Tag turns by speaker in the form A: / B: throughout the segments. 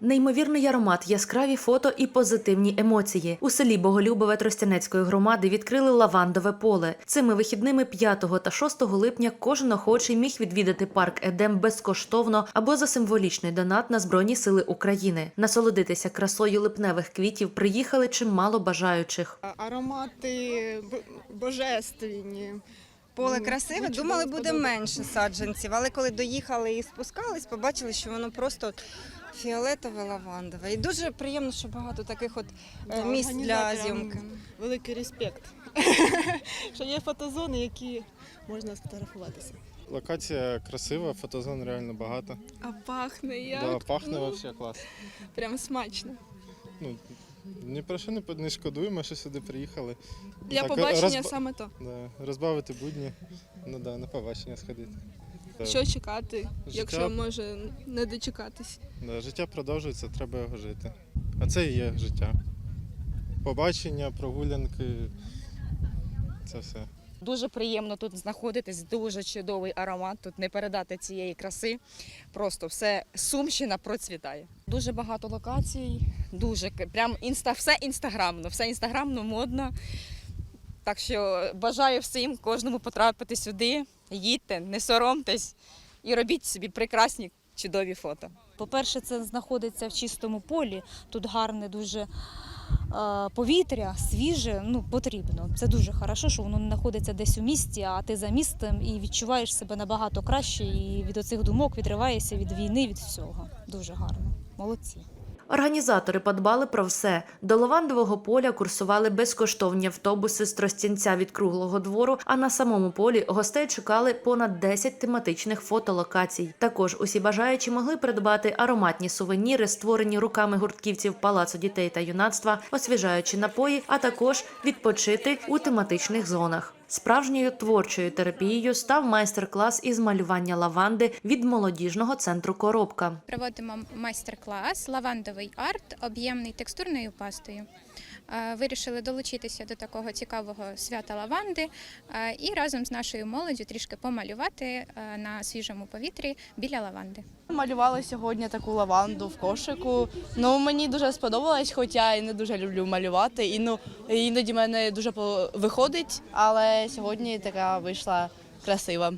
A: Неймовірний аромат, яскраві фото і позитивні емоції. У селі Боголюбове Тростянецької громади відкрили лавандове поле. Цими вихідними 5 та 6 липня кожен охочий міг відвідати парк Едем безкоштовно або за символічний донат на Збройні Сили України. Насолодитися красою липневих квітів приїхали чимало бажаючих.
B: Аромати б- божественні.
C: Поле красиве, думали, буде менше саджанців, але коли доїхали і спускались, побачили, що воно просто фіолетове лавандове. І дуже приємно, що багато таких от е,
B: Да,
C: місць для зйомки.
B: Великий респект. що є фотозони, які можна сфотографуватися.
D: Локація красива, фотозон реально багато.
B: А пахне як?
D: Да, пахне
B: ну,
D: вообще клас.
B: Прям смачно.
D: Ну, ні про що не, не шкодуємо, що сюди приїхали.
B: Для
D: Так,
B: побачення
D: розба-
B: саме то.
D: Да, розбавити будні. Ну да, на побачення сходити.
B: Що чекати,
D: Життя-
B: якщо може не дочекатись.
D: Да, життя продовжується, треба його жити. А це і є життя. Побачення, прогулянки. Це все.
E: Дуже приємно тут знаходитись, дуже чудовий аромат. Тут не передати цієї краси. Просто все Сумщина процвітає. Дуже багато локацій, дуже прям інста, все інстаграмно, все інстаграмно, модно. Так що бажаю всім кожному потрапити сюди. Їдьте, не соромтесь і робіть собі прекрасні чудові фото.
F: По-перше, це знаходиться в чистому полі. Тут гарне дуже повітря, свіже. Ну потрібно. Це дуже хорошо, що воно не знаходиться десь у місті, а ти за містом і відчуваєш себе набагато краще. І від оцих думок відриваєшся від війни, від всього. Дуже гарно. Молодці.
A: Організатори подбали про все. До лавандового поля курсували безкоштовні автобуси з Тростянця від круглого двору. А на самому полі гостей чекали понад 10 тематичних фотолокацій. Також усі бажаючі могли придбати ароматні сувеніри, створені руками гуртківців Палацу дітей та юнацтва, освіжаючі напої, а також відпочити у тематичних зонах. Справжньою творчою терапією став майстер-клас із малювання лаванди від молодіжного центру Коробка.
G: Проводимо майстер-клас лавандовий арт, об'ємний текстурною пастою. Е, Вирішили долучитися до такого цікавого свята лаванди е, і разом з нашою молоддю трішки помалювати е, на свіжому повітрі біля лаванди.
H: Малювала сьогодні таку лаванду в кошику. Ну мені дуже сподобалось, хоча і не дуже люблю малювати. І ну іноді мене дуже виходить, але сьогодні така вийшла красива.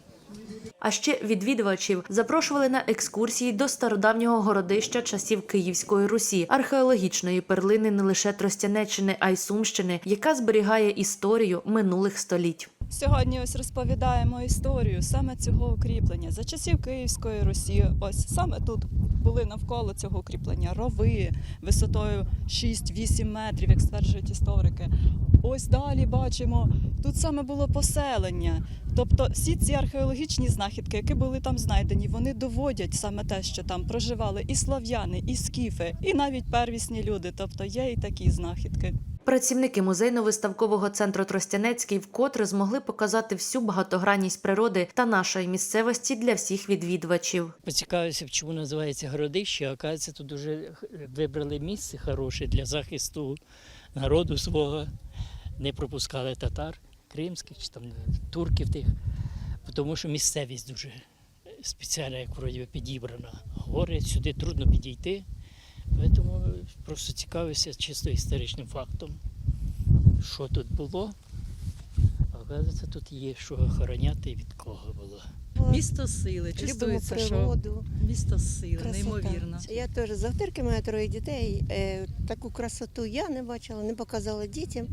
A: А ще відвідувачів запрошували на екскурсії до стародавнього городища часів Київської Русі, археологічної перлини не лише Тростянеччини, а й Сумщини, яка зберігає історію минулих століть.
I: Сьогодні ось розповідаємо історію саме цього укріплення. За часів Київської Русі, ось саме тут були навколо цього укріплення рови висотою 6-8 метрів, як стверджують історики. Ось далі бачимо, тут саме було поселення. Тобто всі ці археологічні знахідки, які були там знайдені, вони доводять саме те, що там проживали і слав'яни, і скіфи, і навіть первісні люди. Тобто є і такі знахідки.
A: Працівники музейно-виставкового центру Тростянецький вкотре змогли показати всю багатогранність природи та нашої місцевості для всіх відвідувачів.
J: Поцікавився, чому називається городище. Оказується, тут дуже вибрали місце хороше для захисту народу свого. Не пропускали татар кримських чи там турків тих, тому що місцевість дуже спеціальна, як вроді підібрана. Гори сюди трудно підійти. Тому просто цікавився чисто історичним фактом, що тут було. А оказується, тут є що охороняти і від кого було.
K: Місто сили, чувствується, що місто сили, неймовірно.
L: Я теж з Охтирки, маю троє дітей. Е, Таку красоту я не бачила, не показала дітям.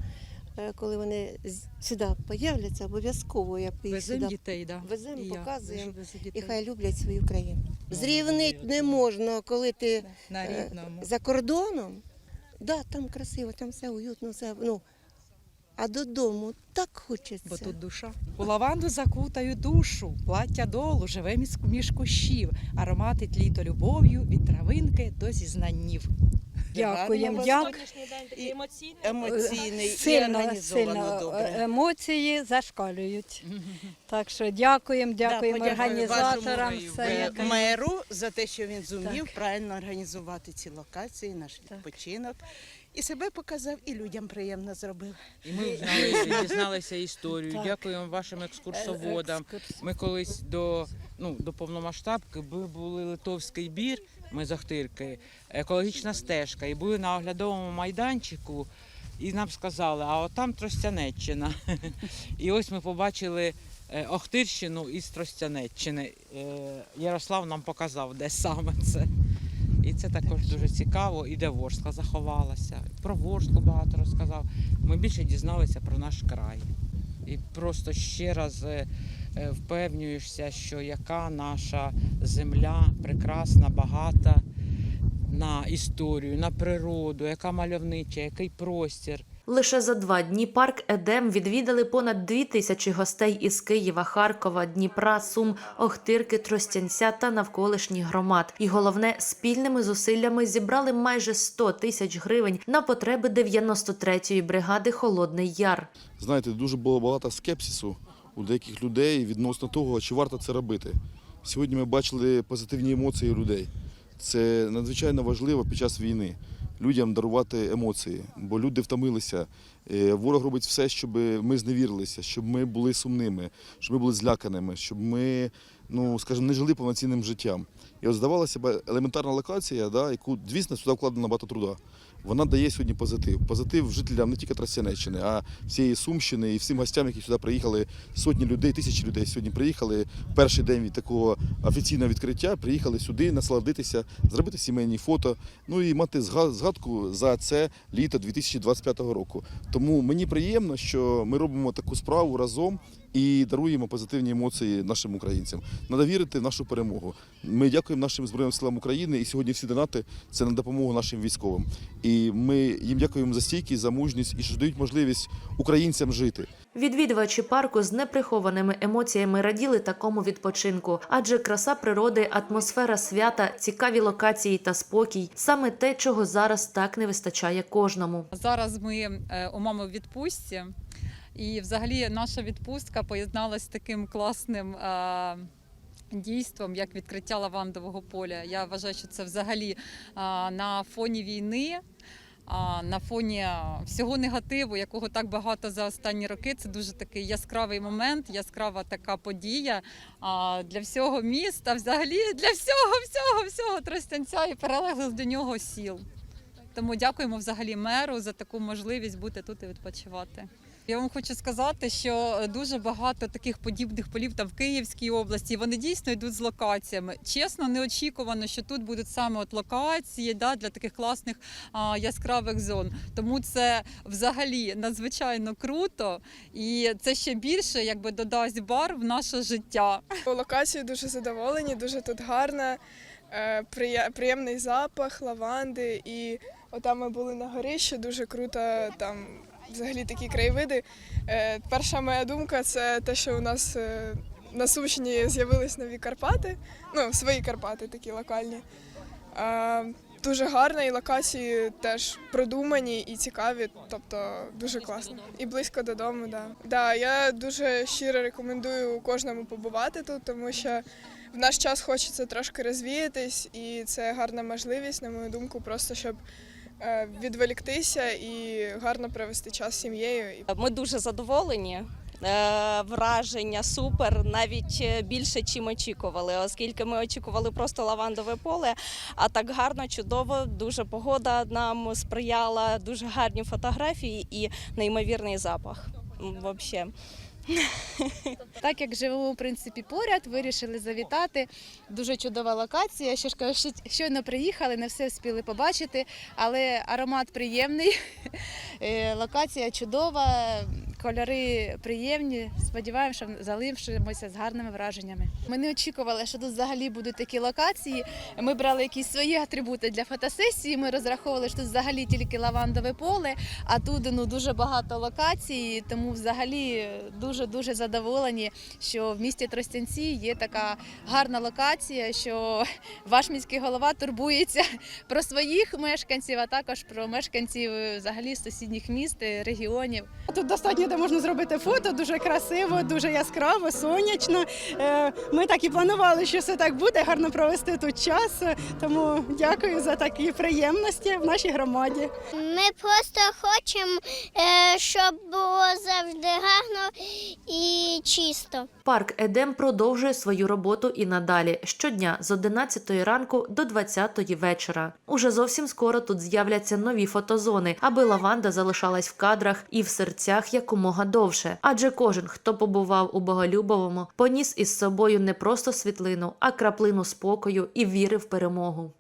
L: Е, Коли вони сюди появляться, обов'язково я
K: Веземо
L: сюди
K: дітей, да.
L: веземо,
K: І
L: показуємо.
K: везу
L: І хай люблять свою країну. Зрівнити не можна, коли ти
K: на
L: е,
K: рідному.
L: за кордоном. Да, там красиво, там все уютно, все. Ну, а додому так хочеться.
K: Бо тут душа. У лаванду закутаю душу, плаття долу, живе між- кущів, аромати тліто любов'ю від травинки до зізнаннів.
H: Дякуємо.
B: День такий емоційний.
H: Емоційний
C: Сильно, сильно е, емоції зашкалюють. Так що дякуємо, дякуємо організаторам. Все, як-
H: меру за те, що він зумів правильно організувати ці локації, наш відпочинок. І себе показав, і людям приємно зробив.
K: І ми
H: дізналися-
K: дізналися історію.
H: Так.
K: Дякуємо вашим екскурсоводам. Ми колись до, ну, до повномасштабки ми були Литовський бір,
M: Ми з Охтирки, екологічна стежка, і були на оглядовому майданчику, і нам сказали, а от там Тростянеччина. І ось ми побачили е, Охтирщину із Тростянеччини. Е, Ярослав нам показав, де саме це. І це також дуже цікаво. І де Ворскла заховалася. Про Ворсклу багато розказав. Ми більше дізналися про наш край. І просто ще раз е, впевнюєшся, що яка наша земля прекрасна, багата на історію, на природу, яка мальовнича, який простір.
A: Лише за два дні парк Едем відвідали понад дві тисячі гостей із Києва, Харкова, Дніпра, Сум, Охтирки, Тростянця та навколишніх громад. І головне, спільними зусиллями зібрали майже 100 тисяч гривень на потреби 93-ї бригади Холодний Яр.
N: знаєте, дуже було багато скепсису у деяких людей відносно того, чи варто це робити. Сьогодні ми бачили позитивні емоції людей. Це надзвичайно важливо під час війни людям дарувати емоції, бо люди втомилися. Е, Ворог робить все, щоб ми зневірилися, щоб ми були сумними, щоб ми були зляканими, щоб ми, ну скажімо, не жили повноцінним життям. І от здавалося б, елементарна локація, да, яку, звісно, сюди вкладено багато труда. Вона дає сьогодні позитив. Позитив жителям не тільки Тростянеччини, а всієї Сумщини і всім гостям, які сюди приїхали. Сотні людей, тисячі людей сьогодні приїхали перший день від такого офіційного відкриття. Приїхали сюди насолодитися, зробити сімейні фото, ну і мати зга- згадку за це літо 2025 року. Тому мені приємно, що ми робимо таку справу разом і даруємо позитивні емоції нашим українцям. Надо вірити в нашу перемогу. Ми дякуємо нашим збройним силам України, і сьогодні всі донати це на допомогу нашим військовим. І ми їм дякуємо за стійкість, за мужність і що дають можливість українцям жити.
A: Відвідувачі парку з неприхованими емоціями раділи такому відпочинку, адже краса природи, атмосфера свята, цікаві локації та спокій саме те, чого зараз так не вистачає кожному.
O: Зараз ми е, у мами в відпустці, і взагалі наша відпустка поєдналася з таким класним. Дійством, як відкриття лавандового поля. Я вважаю, що це взагалі на фоні війни, а, на фоні всього негативу, якого так багато за останні роки. Це дуже такий яскравий момент, яскрава така подія а, для всього міста, взагалі для всього, всього, всього Тростянця і перелеглих до нього сіл. Тому дякуємо взагалі меру за таку можливість бути тут і відпочивати. Я вам хочу сказати, що дуже багато таких подібних полів там в Київській області. Вони дійсно йдуть з локаціями. Чесно, неочікувано, що тут будуть саме от локації да, для таких класних а, яскравих зон. Тому це взагалі надзвичайно круто, і це ще більше якби додасть бар в наше життя.
B: Локацію дуже задоволені, дуже тут гарна, е, приємний запах, лаванди. І отам ми були на горищі, дуже круто там взагалі такі краєвиди. Е, Перша моя думка це те, що у нас е, на Сумщині з'явились нові Карпати, ну, свої Карпати такі локальні. Е, Дуже гарно, і локації теж продумані і цікаві, тобто дуже класно. І близько додому, да. Да, я дуже щиро рекомендую кожному побувати тут, тому що в наш час хочеться трошки розвіятись, і це гарна можливість, на мою думку, просто щоб відволіктися і гарно провести час з сім'єю.
H: Ми дуже задоволені. Е, Враження супер, навіть е, більше, чим очікували, оскільки ми очікували просто лавандове поле. А так гарно, чудово, дуже погода нам сприяла, дуже гарні фотографії і неймовірний запах. Взагалі.
F: Так як живемо в принципі поряд, вирішили завітати. Дуже чудова локація. Ще ж кажу, що щойно приїхали, не все встигли побачити, але аромат приємний. Е, Локація чудова, кольори приємні. Сподіваємося, що залишимося з гарними враженнями. Ми не очікували, що тут взагалі будуть такі локації. Ми брали якісь свої атрибути для фотосесії. Ми розраховували, що тут взагалі тільки лавандове поле, а тут ну дуже багато локацій. Тому взагалі дуже дуже задоволені, що в місті Тростянці є така гарна локація, що ваш міський голова турбується про своїх мешканців, а також про мешканців е, взагалі сусідніх міст, регіонів.
I: Тут достатньо можна зробити фото, дуже красиво, дуже яскраво, сонячно. Е, Ми так і планували, що все так буде, гарно провести тут час. Тому дякую за такі приємності в нашій громаді.
P: Ми просто хочемо, щоб було завжди гарно і чисто.
A: Парк Едем продовжує свою роботу і надалі щодня з 11 ранку до 20 вечора. Уже зовсім скоро тут з'являться нові фотозони, аби лаванда залишалась в кадрах і в серцях якомога довше. Адже кожен, хто побував у Боголюбовому, поніс із собою не просто світлину, а краплину спокою і віри в перемогу.